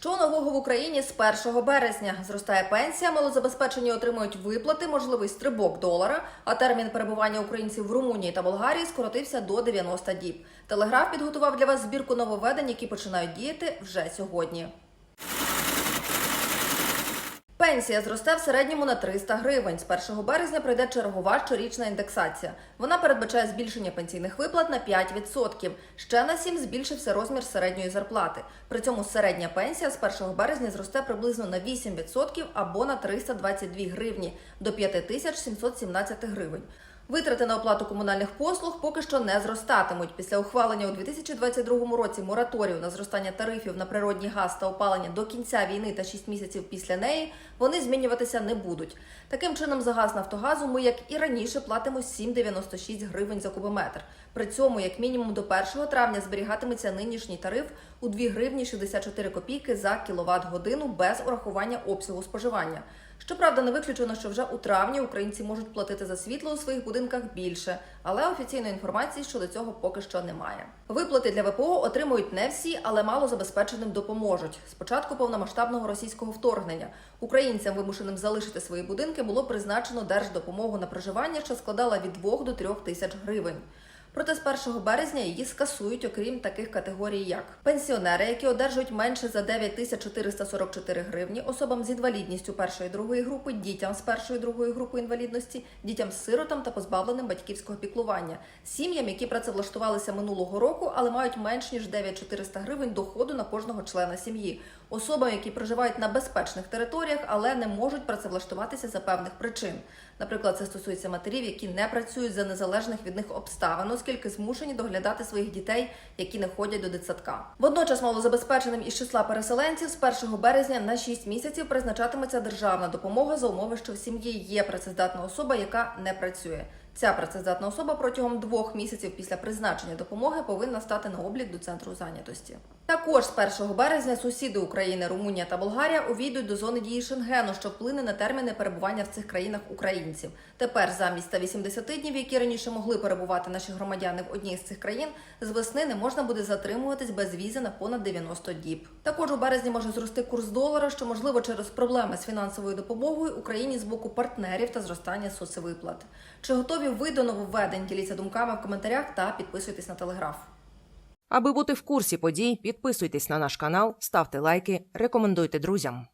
Що нового в Україні з 1 березня? Зростає пенсія, малозабезпечені отримують виплати, можливий стрибок долара, а термін перебування українців в Румунії та Болгарії скоротився до 90 діб. Телеграф підготував для вас збірку нововведень, які починають діяти вже сьогодні. Пенсія зросте в середньому на 300 гривень. З 1 березня прийде чергова щорічна індексація. Вона передбачає збільшення пенсійних виплат на 5%. Ще на 7 збільшився розмір середньої зарплати. При цьому середня пенсія з 1 березня зросте приблизно на 8% або на 322 гривні до 5717 гривень. Витрати на оплату комунальних послуг поки що не зростатимуть. Після ухвалення у 2022 році мораторію на зростання тарифів на природній газ та опалення до кінця війни та 6 місяців після неї вони змінюватися не будуть. Таким чином, за газ Нафтогазу ми, як і раніше, платимо 7,96 гривень за кубометр. При цьому, як мінімум, до 1 травня зберігатиметься нинішній тариф у 2 гривні 64 копійки за кіловат годину без урахування обсягу споживання. Щоправда, не виключено, що вже у травні українці можуть платити за світло у своїх будинках більше, але офіційної інформації щодо цього поки що немає. Виплати для ВПО отримують не всі, але мало забезпеченим допоможуть. Спочатку повномасштабного російського вторгнення українцям, вимушеним залишити свої будинки, було призначено держдопомогу на проживання, що складала від 2 до 3 тисяч гривень. Проте з 1 березня її скасують, окрім таких категорій, як пенсіонери, які одержують менше за 9444 гривні, особам з інвалідністю першої другої групи, дітям з першої другої групи інвалідності, дітям з сиротам та позбавленим батьківського піклування, сім'ям, які працевлаштувалися минулого року, але мають менш ніж 9400 гривень доходу на кожного члена сім'ї, особам, які проживають на безпечних територіях, але не можуть працевлаштуватися за певних причин. Наприклад, це стосується матерів, які не працюють за незалежних від них обставин, оскільки змушені доглядати своїх дітей, які не ходять до дитсадка. Водночас малозабезпеченим із числа переселенців з 1 березня на 6 місяців призначатиметься державна допомога за умови, що в сім'ї є працездатна особа, яка не працює. Ця працездатна особа протягом двох місяців після призначення допомоги повинна стати на облік до центру зайнятості. Також з 1 березня сусіди України, Румунія та Болгарія увійдуть до зони дії Шенгену, що вплине на терміни перебування в цих країнах українців. Тепер замість 180 днів, які раніше могли перебувати наші громадяни в одній з цих країн, з весни не можна буде затримуватись без візи на понад 90 діб. Також у березні може зрости курс долара, що можливо через проблеми з фінансовою допомогою Україні з боку партнерів та зростання соцвиплат. Чи готові ви до нововведень? Діліться думками в коментарях та підписуйтесь на телеграф. Аби бути в курсі подій, підписуйтесь на наш канал, ставте лайки, рекомендуйте друзям.